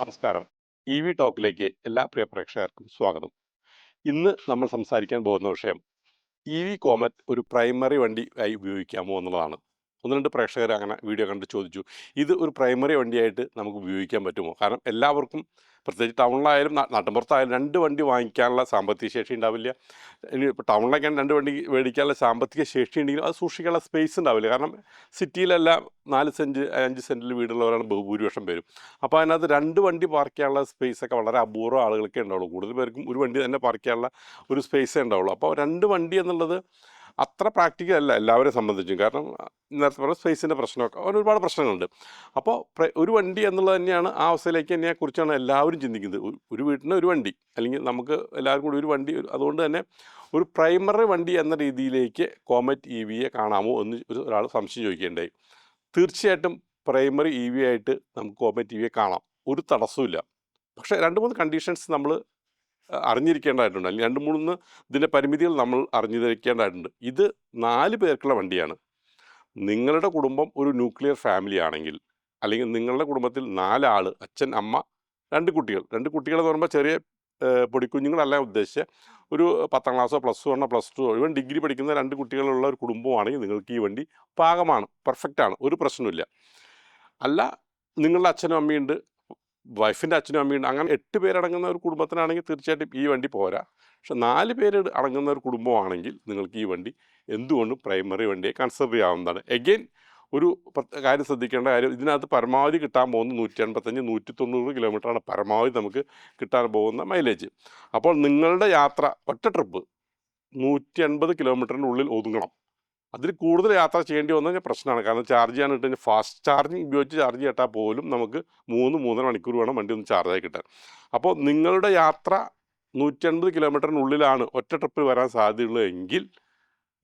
നമസ്കാരം. E V ടോക്കിലേക്ക് എല്ലാ പ്രിയ പ്രേക്ഷകർക്കും സ്വാഗതം. ഇന്ന് നമ്മൾ സംസാരിക്കാൻ പോകുന്ന വിഷയം ഇ വി കോമറ്റ് ഒരു പ്രൈമറി വണ്ടി ആയി ഉപയോഗിക്കാമോ എന്നുള്ളതാണ്. ഒന്ന് രണ്ട് പ്രേക്ഷകർ അങ്ങനെ വീഡിയോ കണ്ട് ചോദിച്ചു. ഇത് ഒരു പ്രൈമറി വണ്ടിയായിട്ട് നമുക്ക് ഉപയോഗിക്കാൻ പറ്റുമോ? കാരണം എല്ലാവർക്കും പ്രത്യേകിച്ച് ടൗണിലായാലും നാട്ടിൻപുറത്തായാലും രണ്ട് വണ്ടി വാങ്ങിക്കാനുള്ള സാമ്പത്തിക ശേഷി ഉണ്ടാവില്ല. ഇനി ഇപ്പോൾ ടൗണിലൊക്കെ രണ്ട് വണ്ടി മേടിക്കാനുള്ള സാമ്പത്തിക ശേഷി ഉണ്ടെങ്കിലും അത് സൂക്ഷിക്കാനുള്ള സ്പേസ് ഉണ്ടാവില്ല. കാരണം സിറ്റിയിലെല്ലാം നാല് സെന്റ് അഞ്ച് സെന്റിൽ വീടുള്ളവരാണ് ബഹുഭൂരിപക്ഷം പേരും. അപ്പോൾ അതിനകത്ത് രണ്ട് വണ്ടി പാർക്ക് ചെയ്യാനുള്ള സ്പേസ് ഒക്കെ വളരെ അപൂർവം ആളുകൾക്കേ ഉണ്ടാവുള്ളൂ. കൂടുതൽ പേർക്കും ഒരു വണ്ടി തന്നെ പാർക്ക് ചെയ്യാനുള്ള ഒരു സ്പേസേ ഉണ്ടാവുള്ളൂ. അപ്പോൾ രണ്ട് വണ്ടി എന്നുള്ളത് അത്ര പ്രാക്ടിക്കൽ അല്ല എല്ലാവരെ സംബന്ധിച്ചും. കാരണം നേരത്തെ പറഞ്ഞ സ്പേസിന്റെ പ്രശ്നമൊക്കെ അങ്ങനെ ഒരുപാട് പ്രശ്നങ്ങളുണ്ട്. അപ്പോൾ ഒരു വണ്ടി എന്നുള്ളത് തന്നെയാണ് ആ അവസ്ഥയിലേക്ക് തന്നെ കുറിച്ചാണ് എല്ലാവരും ചിന്തിക്കുന്നത്. ഒരു- വീട്ടിന് ഒരു വണ്ടി അല്ലെങ്കിൽ നമുക്ക് എല്ലാവർക്കും കൂടി ഒരു വണ്ടി അതുകൊണ്ട് തന്നെ ഒരു പ്രൈമറി വണ്ടി എന്ന രീതിയിലേക്ക് കോമറ്റ് ഇ വിയെ കാണാമോ എന്ന് ഒരു ഒരാൾ സംശയം ചോദിക്കേണ്ടായി. തീർച്ചയായിട്ടും പ്രൈമറി ഇ വി ആയിട്ട് നമുക്ക് കോമറ്റ് ഇ വിയെ കാണാം. ഒരു തടസ്സമില്ല പക്ഷേ രണ്ട് മൂന്ന് കണ്ടീഷൻസ് നമ്മൾ അറിഞ്ഞിരിക്കേണ്ടതായിട്ടുണ്ട്. അല്ലെങ്കിൽ രണ്ട് മൂന്ന് ഇതിന്റെ പരിമിതികൾ നമ്മൾ അറിഞ്ഞിരിക്കേണ്ടതായിട്ടുണ്ട്. ഇത് നാല് പേർക്കുള്ള വണ്ടിയാണ്. നിങ്ങളുടെ കുടുംബം ഒരു ന്യൂക്ലിയർ ഫാമിലി ആണെങ്കിൽ അല്ലെങ്കിൽ നിങ്ങളുടെ കുടുംബത്തിൽ നാലാൾ അച്ഛൻ അമ്മ രണ്ട് കുട്ടികൾ. രണ്ട് കുട്ടികൾ എന്ന് പറയുമ്പോൾ ചെറിയ പൊടിക്കുഞ്ഞുങ്ങളല്ല ഉദ്ദേശിച്ച. ഒരു പത്താം ക്ലാസ്സോ പ്ലസ് വണ്ണോ പ്ലസ് ടു ഇവൻ ഡിഗ്രി പഠിക്കുന്ന രണ്ട് കുട്ടികളുള്ള ഒരു കുടുംബമാണെങ്കിൽ നിങ്ങൾക്ക് ഈ വണ്ടി പാകമാണ് പെർഫെക്റ്റ് ആണ് ഒരു പ്രശ്നമില്ല അല്ല നിങ്ങളുടെ അച്ഛനും അമ്മയുണ്ട് വൈഫിന്റെ അച്ഛനും അമ്മയുണ്ട് അങ്ങനെ എട്ട് പേരടങ്ങുന്ന ഒരു കുടുംബത്തിനാണെങ്കിൽ തീർച്ചയായിട്ടും ഈ വണ്ടി പോരാ. പക്ഷെ നാല് പേര് അടങ്ങുന്ന ഒരു കുടുംബമാണെങ്കിൽ നിങ്ങൾക്ക് ഈ വണ്ടി എന്തുകൊണ്ടും പ്രൈമറി വണ്ടിയെ കൺസിഡർ ചെയ്യാവുന്നതാണ്. എഗെയിൻ ഒരു കാര്യം ശ്രദ്ധിക്കേണ്ട കാര്യം ഇതിനകത്ത് പരമാവധി കിട്ടാൻ പോകുന്ന നൂറ്റി എൺപത്തഞ്ച് നൂറ്റി തൊണ്ണൂറ് കിലോമീറ്ററാണ് പരമാവധി നമുക്ക് കിട്ടാൻ പോകുന്ന മൈലേജ് അപ്പോൾ നിങ്ങളുടെ യാത്ര ഒറ്റ ട്രിപ്പ് നൂറ്റി എൺപത് കിലോമീറ്ററിനുള്ളിൽ ഒതുങ്ങണം. അതിൽ കൂടുതൽ യാത്ര ചെയ്യേണ്ടി വന്നു കഴിഞ്ഞാൽ പ്രശ്നമാണ്. കാരണം ചാർജ് ചെയ്യാൻ ഇട്ട് കഴിഞ്ഞാൽ ഫാസ്റ്റ് ചാർജിങ് ഉപയോഗിച്ച് ചാർജ് ചെയ്യട്ടാൽ പോലും നമുക്ക് മൂന്ന് മൂന്നര മണിക്കൂർ വേണം വണ്ടി ഒന്ന് ചാർജായി കിട്ടാൻ. അപ്പോൾ നിങ്ങളുടെ യാത്ര നൂറ്റി അൻപത് കിലോമീറ്ററിനുള്ളിലാണ് ഒറ്റ ട്രിപ്പിൽ വരാൻ സാധ്യതയുള്ളതെങ്കിൽ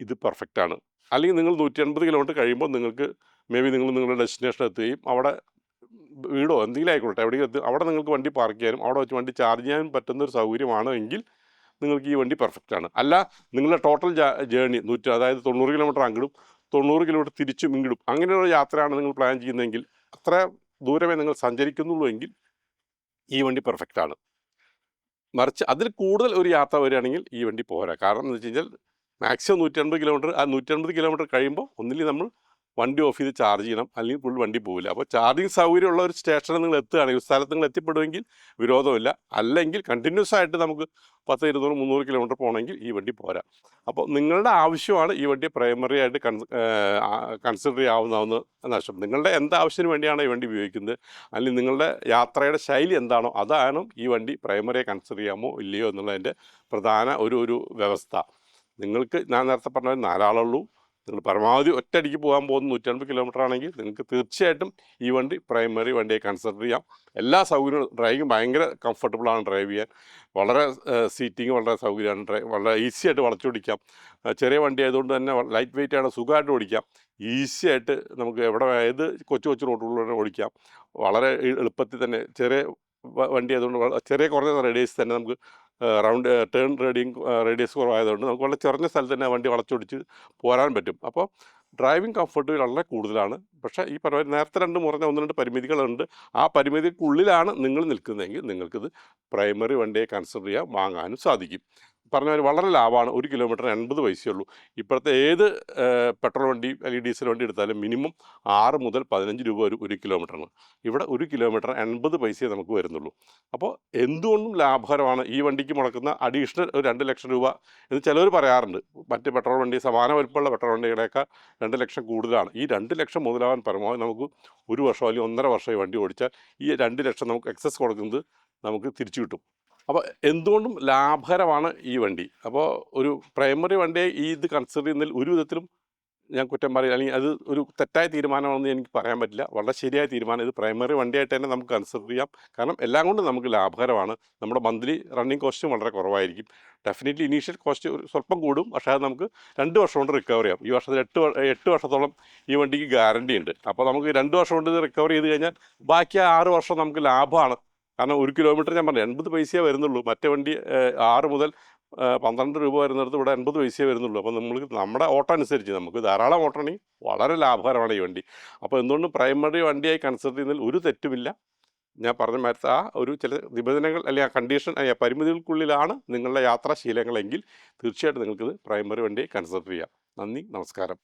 ഇത് പെർഫെക്റ്റ് ആണ്. അല്ലെങ്കിൽ നിങ്ങൾ നൂറ്റി അൻപത് കിലോമീറ്റർ കഴിയുമ്പോൾ നിങ്ങൾക്ക് മേ ബി നിങ്ങൾ നിങ്ങളുടെ ഡെസ്റ്റിനേഷൻ എത്തുകയും അവിടെ വീടോ എന്തെങ്കിലും ആയിക്കോട്ടെ എവിടെയെങ്കിലും എത്തി അവിടെ നിങ്ങൾക്ക് വണ്ടി പാർക്ക് ചെയ്യാനും അവിടെ വെച്ച് വണ്ടി ചാർജ് ചെയ്യാനും പറ്റുന്ന ഒരു സൗകര്യമാണ് എങ്കിൽ നിങ്ങൾക്ക് ഈ വണ്ടി പെർഫെക്റ്റ് ആണ്. അല്ല നിങ്ങളുടെ ടോട്ടൽ ജേണി നൂറ്റി അതായത് തൊണ്ണൂറ് കിലോമീറ്റർ അങ്ങിടും തൊണ്ണൂറ് കിലോമീറ്റർ തിരിച്ചും ഇങ്ങിടും അങ്ങനെയുള്ള യാത്രയാണ് നിങ്ങൾ പ്ലാൻ ചെയ്യുന്നതെങ്കിൽ അത്ര ദൂരമേ നിങ്ങൾ സഞ്ചരിക്കുന്നുള്ളൂ എങ്കിൽ ഈ വണ്ടി പെർഫെക്റ്റ് ആണ്. മറിച്ച് അതിൽ കൂടുതൽ ഒരു യാത്ര വരികയാണെങ്കിൽ ഈ വണ്ടി പോരാ. കാരണം എന്ന് വെച്ച് കഴിഞ്ഞാൽ മാക്സിമം നൂറ്റി അൻപത് കിലോമീറ്റർ ആ നൂറ്റി അൻപത് കിലോമീറ്റർ കഴിയുമ്പോൾ ഒന്നില്ലെങ്കിൽ നമ്മൾ വണ്ടി ഓഫ് ചെയ്ത് ചാർജ് ചെയ്യണം. അല്ലെങ്കിൽ ഫുൾ വണ്ടി പോവില്ല. അപ്പോൾ ചാർജിങ് സൗകര്യമുള്ള ഒരു സ്റ്റേഷനിൽ നിങ്ങൾ എത്തുകയാണെങ്കിൽ സ്ഥലത്ത് നിങ്ങൾ എത്തിപ്പെടുമെങ്കിൽ വിരോധമില്ല. അല്ലെങ്കിൽ കണ്ടിന്യൂസ് ആയിട്ട് നമുക്ക് പത്ത് ഇരുന്നൂറ് മുന്നൂറ് കിലോമീറ്റർ പോകണമെങ്കിൽ ഈ വണ്ടി പോരാ. അപ്പോൾ നിങ്ങളുടെ ആവശ്യമാണ് ഈ വണ്ടി പ്രൈമറി ആയിട്ട് കൺസിഡർ ചെയ്യാവുന്നതെന്ന് നഷ്ടം നിങ്ങളുടെ എന്ത് ആവശ്യത്തിന് വേണ്ടിയാണ് ഈ വണ്ടി ഉപയോഗിക്കുന്നത്? അല്ലെങ്കിൽ നിങ്ങളുടെ യാത്രയുടെ ശൈലി എന്താണോ അതാണ് ഈ വണ്ടി പ്രൈമറിയെ കൺസിഡർ ചെയ്യാമോ ഇല്ലയോ എന്നുള്ളതിന്റെ പ്രധാന ഒരു ഒരു വ്യവസ്ഥ. നിങ്ങൾക്ക് ഞാൻ നേരത്തെ പറഞ്ഞ നാലാളുള്ളൂ നിങ്ങൾ പരമാവധി ഒറ്റയടിക്ക് പോകാൻ പോകുന്ന നൂറ്റൻപത് കിലോമീറ്റർ ആണെങ്കിൽ നിങ്ങൾക്ക് തീർച്ചയായിട്ടും ഈ വണ്ടി പ്രൈമറി വണ്ടിയെ കൺസിഡർ ചെയ്യാം. എല്ലാ സൗകര്യവും ഡ്രൈവിംഗ് ഭയങ്കര കംഫർട്ടബിൾ ആണ് ഡ്രൈവ് ചെയ്യാൻ. വളരെ സീറ്റിംഗ് വളരെ സൗകര്യമാണ് ഡ്രൈവ് വളരെ ഈസി ആയിട്ട് വളച്ചോടിക്കാം ചെറിയ വണ്ടി ആയതുകൊണ്ട് തന്നെ ലൈറ്റ് വെയിറ്റ് ആണ് സുഖമായിട്ട് ഓടിക്കാം. ഈസി ആയിട്ട് നമുക്ക് എവിടെ ഏത് കൊച്ചു കൊച്ചു റോഡുകളിലൂടെ ഓടിക്കാം. വളരെ എളുപ്പത്തിൽ തന്നെ ചെറിയ വണ്ടി ആയതുകൊണ്ട് ചെറിയ കുറഞ്ഞ റേഡിയസ് തന്നെ നമുക്ക് റൗണ്ട് ടേൺ റേഡിയും റേഡിയസ് കുറവായതുകൊണ്ട് നമുക്ക് വളരെ ചെറിയ സ്ഥലത്ത് തന്നെ വണ്ടി വളച്ചൊടിച്ച് പോരാൻ പറ്റും. അപ്പോൾ ഡ്രൈവിംഗ് കംഫർട്ട് വളരെ കൂടുതലാണ്. പക്ഷേ ഈ പറഞ്ഞ നേരത്തെ രണ്ട് മുറഞ്ഞ ഒന്ന് രണ്ട് പരിമിതികളുണ്ട്. ആ പരിമിതിക്കുള്ളിലാണ് നിങ്ങൾ നിൽക്കുന്നതെങ്കിൽ നിങ്ങൾക്കിത് പ്രൈമറി വണ്ടിയെ കൺസിഡർ ചെയ്യാൻ വാങ്ങാനും സാധിക്കും. പറഞ്ഞ വളരെ ലാഭമാണ്. ഒരു കിലോമീറ്റർ എൺപത് പൈസയുള്ളൂ. ഇപ്പോഴത്തെ ഏത് പെട്രോൾ വണ്ടി അല്ലെങ്കിൽ ഡീസൽ വണ്ടി എടുത്താലും മിനിമം ആറ് മുതൽ പതിനഞ്ച് രൂപ ഒരു ഒരു കിലോമീറ്ററാണ്. ഇവിടെ ഒരു കിലോമീറ്റർ എൺപത് പൈസയെ നമുക്ക് വരുന്നുള്ളൂ. അപ്പോൾ എന്തുകൊണ്ടും ലാഭകരമാണ് ഈ വണ്ടിക്ക് മുടക്കുന്ന അഡീഷണൽ ഒരു രണ്ട് ലക്ഷം രൂപ എന്ന് ചിലവർ പറയാറുണ്ട്. മറ്റ് പെട്രോൾ വണ്ടി സമാന വലിപ്പമുള്ള പെട്രോൾ വണ്ടികളേക്കാൾ രണ്ട് ലക്ഷം കൂടുതലാണ്. ഈ രണ്ട് ലക്ഷം മുതലാവാൻ പരമാവധി നമുക്ക് ഒരു വർഷം അല്ലെങ്കിൽ ഒന്നര വർഷം വണ്ടി ഓടിച്ചാൽ ഈ രണ്ട് ലക്ഷം നമുക്ക് എക്സസ് കൊടുക്കുന്നത് നമുക്ക് തിരിച്ചു കിട്ടും. അപ്പോൾ എന്തുകൊണ്ടും ലാഭകരമാണ് ഈ വണ്ടി. അപ്പോൾ ഒരു പ്രൈമറി വണ്ടിയെ ഈ ഇത് കൺസിഡർ ചെയ്യുന്നതിൽ ഒരു വിധത്തിലും ഞാൻ കുറ്റം പറയില്ല. അല്ലെങ്കിൽ അത് ഒരു തെറ്റായ തീരുമാനമാണെന്ന് എനിക്ക് പറയാൻ പറ്റില്ല. വളരെ ശരിയായ തീരുമാനം. ഇത് പ്രൈമറി വണ്ടിയായിട്ട് തന്നെ നമുക്ക് കൺസിഡർ ചെയ്യാം. കാരണം എല്ലാം കൊണ്ടും നമുക്ക് ലാഭകരമാണ്. നമ്മുടെ മന്ത്ലി റണ്ണിങ് കോസ്റ്റും വളരെ കുറവായിരിക്കും. ഡെഫിനറ്റ്ലി ഇനീഷ്യൽ കോസ്റ്റ് ഒരു സ്വല്പം കൂടും. പക്ഷേ അത് നമുക്ക് രണ്ട് വർഷം കൊണ്ട് റിക്കവർ ചെയ്യാം. ഈ വർഷത്തിൽ എട്ട് എട്ട് വർഷത്തോളം ഈ വണ്ടിക്ക് ഗ്യാരണ്ടി ഉണ്ട് അപ്പോൾ നമുക്ക് രണ്ട് വർഷം കൊണ്ട് ഇത് റിക്കവർ ചെയ്ത് കഴിഞ്ഞാൽ ബാക്കി ആറ് വർഷം നമുക്ക് ലാഭമാണ്. കാരണം ഒരു കിലോമീറ്റർ ഞാൻ പറഞ്ഞു എൺപത് പൈസയേ വരുന്നുള്ളൂ. മറ്റേ വണ്ടി ആറ് മുതൽ പന്ത്രണ്ട് രൂപ വരുന്നിടത്ത് ഇവിടെ എൺപത് പൈസയേ വരുന്നുള്ളൂ. അപ്പോൾ നമ്മൾക്ക് നമ്മുടെ ഓട്ടം അനുസരിച്ച് നമുക്ക് ധാരാളം ഓട്ടം വളരെ ലാഭകരമാണ് ഈ വണ്ടി. അപ്പോൾ എന്തുകൊണ്ടും പ്രൈമറി വണ്ടിയായി കൺസിഡർ ചെയ്യുന്നതിൽ ഒരു തെറ്റുമില്ല. ഞാൻ പറഞ്ഞ മാറ്റത്ത് ആ ഒരു ചില നിബന്ധനകൾ അല്ലെങ്കിൽ ആ കണ്ടീഷൻ അല്ലെങ്കിൽ പരിമിതികൾക്കുള്ളിലാണ് നിങ്ങളുടെ യാത്രാശീലങ്ങളെങ്കിൽ തീർച്ചയായിട്ടും നിങ്ങൾക്കിത് പ്രൈമറി വണ്ടി കൺസിഡർ ചെയ്യാം. നന്ദി നമസ്കാരം.